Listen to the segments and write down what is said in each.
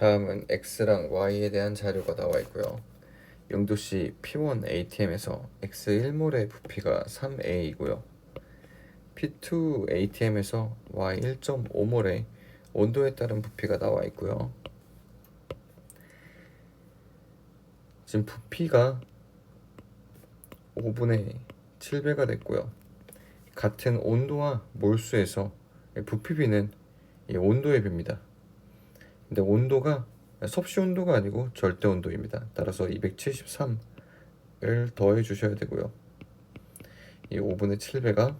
다음은 X랑 Y에 대한 자료가 나와 있고요. 영도시 P1 ATM에서 X1몰의 부피가 3A이고요. P2 ATM에서 Y 1.5몰의 온도에 따른 부피가 나와 있고요. 지금 부피가 5분의 7배가 됐고요. 같은 온도와 몰수에서 부피비는 이 온도의 비입니다. 근데 온도가 섭씨 온도가 아니고 절대 온도입니다. 따라서 273을 더해 주셔야 되고요. 이 5분의 7배가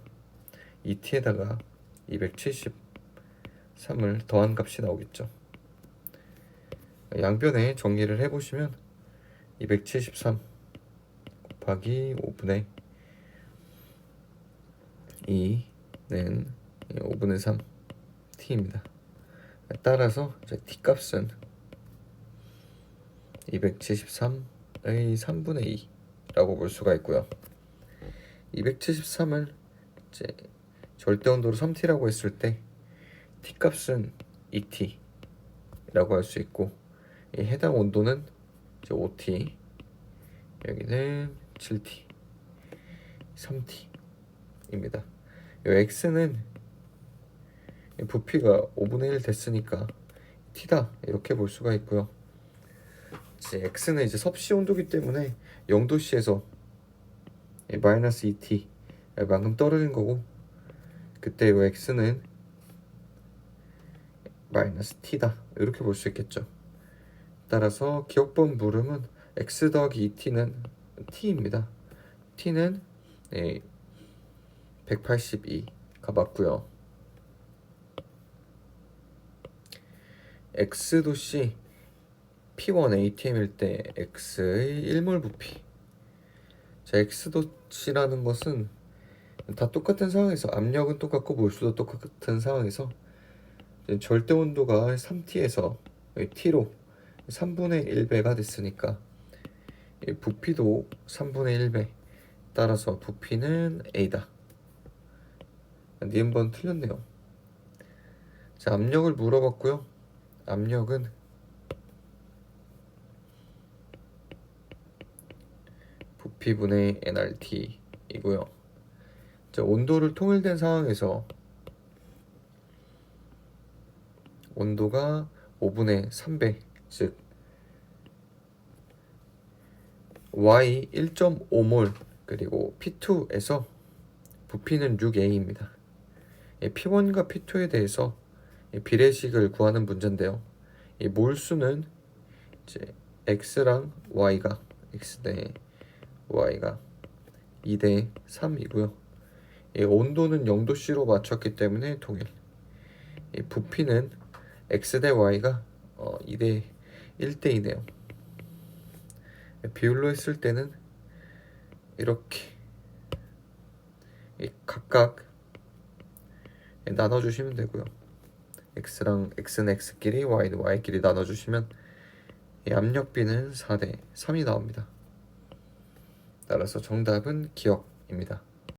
2t에다가 273을 더한 값이 나오겠죠. 양변에 정리를 해보시면 273 곱하기 5분의 2는 5분의 3 t입니다. 따라서 t 값은 273의 3분의 2라고 볼 수가 있고요. 273을 이제 절대 온도로 3t라고 했을 때 t 값은 2t라고 할 수 있고 이 해당 온도는 이제 5t 여기는 7t 3t입니다. 이 x는 이 부피가 5분의 1 됐으니까 t다 이렇게 볼 수가 있고요. 이제 x는 이제 섭씨 온도기 때문에 0도씨에서 마이너스 2t 만큼 떨어진 거고 그때 이 x는 마이너스 t다 이렇게 볼 수 있겠죠. 따라서 기억번 물음은 x 더하기 2t는 t입니다. t는 네, 182가 맞고요. X도시 P1 ATM일 때 x의 1몰 부피. 자 x도시라는 것은 다 똑같은 상황에서 압력은 똑같고 몰수도 똑같은 상황에서 절대 온도가 3t에서 t로 3분의 1배가 됐으니까 이 부피도 3분의 1배 따라서 부피는 A다. 니은번 틀렸네요. 자 압력을 물어봤고요 압력은 부피분의 nRT이고요. 자, 온도를 통일된 상황에서 온도가 5분의 3배, 즉 Y 1.5몰 그리고 P2에서 부피는 6A입니다. P1과 P2에 대해서 이 비례식을 구하는 문제인데요. 이 몰수는 이제 x랑 y가 x 대 y가 2 대 3이고요. 이 온도는 0도씨로 맞췄기 때문에 동일. 이 부피는 x 대 y가 어, 2 대 1대 2네요. 비율로 했을 때는 이렇게 이 각각 나눠주시면 되고요. X랑 x는 x끼리 y는 y끼리 나눠주시면 이 압력비는 4대 3이 나옵니다. 따라서 정답은 기억입니다.